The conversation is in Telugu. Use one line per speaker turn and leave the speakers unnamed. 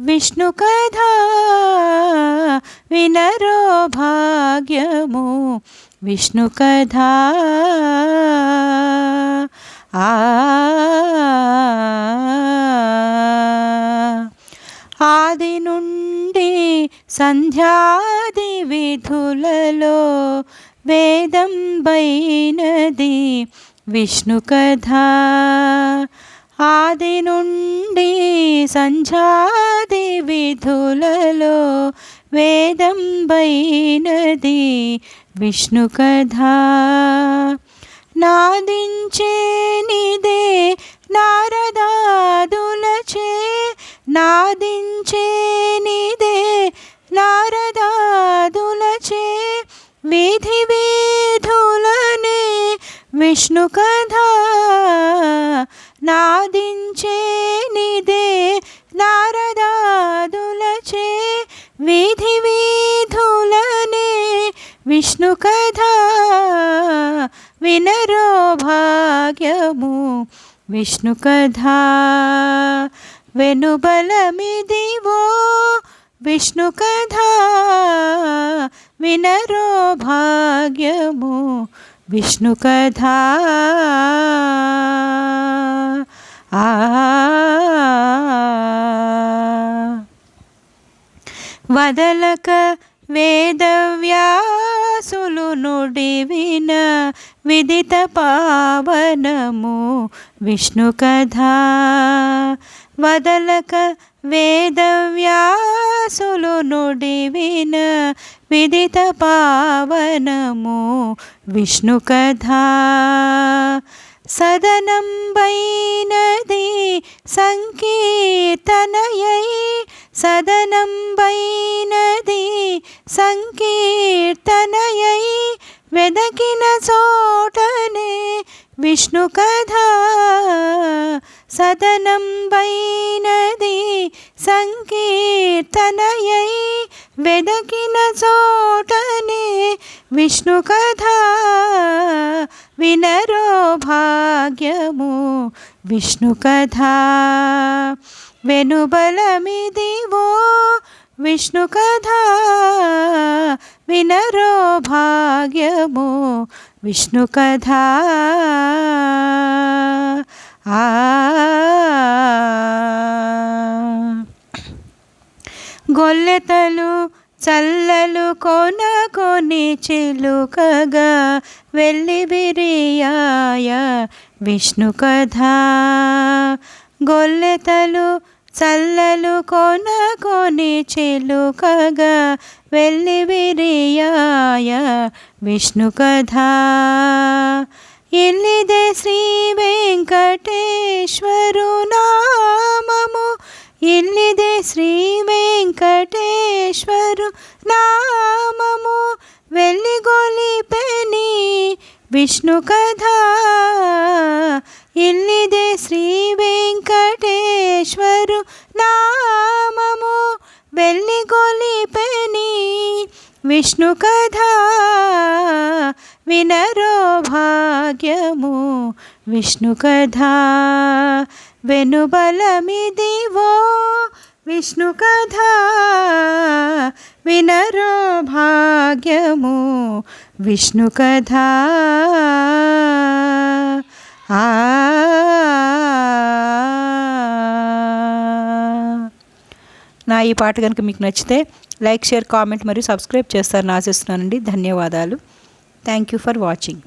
విష్ణు కథా వినరో భాగ్యము. విష్ణు ఆ. ఆది నుండి సంధ్యాది విధులలో వేదం బైనది విష్ణు ఆది నుండి సంధ్యాది విధులలో వేదం బైనది విష్ణు కథ. నాదించేనిదే నారదాదులచే నాదించేనిదే నారదాదులచే విధి వేధులనే విష్ణు కథ. నాది నిదే నారదాదులచే విధి విధులనే విష్ణు కథ వినరో భాగ్యము. విష్ణు కథ వెనుబలమిదివో విష్ణు కథ వినరో భాగ్యము. విష్ణు కథ వదలక వేదవ్యాసులు నుడివిన విదిత పావనము విష్ణు కథా. వదలక వేదవ్యాసులు నుడివిన విదిత పావనము విష్ణు కథా. సదనంబైనది సంకీర్తనయై సదనంబైనది సంకీర్తనయై వెదకిన చోటనే విష్ణు కథ సదనంబైనది సంకీర్తనయై వెదకిన చోటనే విష్ణు కథ వినరో భాగ్యము విష్ణు కథా వెనుబలమిదివో విష్ణు కథా వినరో భాగ్యము విష్ణు కథా ఆ గొల్లెతలు చల్లలు కొన కొని చిలుకగా వెళ్ళి బిరియాయ విష్ణు కథ. గొల్లెతలు చల్లలు కొన కొని చిలుకగా వెళ్ళి బిరియాయ విష్ణు కథ. ఇల్లిదే శ్రీ వెంకటేశ్వరు నామము. ఇల్లిదే శ్రీ వెంకటే వెంకటేశ్వరు నామము. వెళ్ళిగొలిపెని విష్ణు కథ. ఇల్లిదే శ్రీ వెంకటేశ్వరు నామము. వెళ్ళిగొలిపెని విష్ణు కథ. వినరో భాగ్యము విష్ణు కథ. వెనుబలమిదివో విష్ణు కథ వినరో భాగ్యము. విష్ణు కథ ఆ నా ఈ పాట కనుక మీకు నచ్చితే లైక్ షేర్ కామెంట్ మరియు సబ్స్క్రైబ్ చేస్తారని ఆశిస్తున్నానండి. ధన్యవాదాలు. Thank you for watching.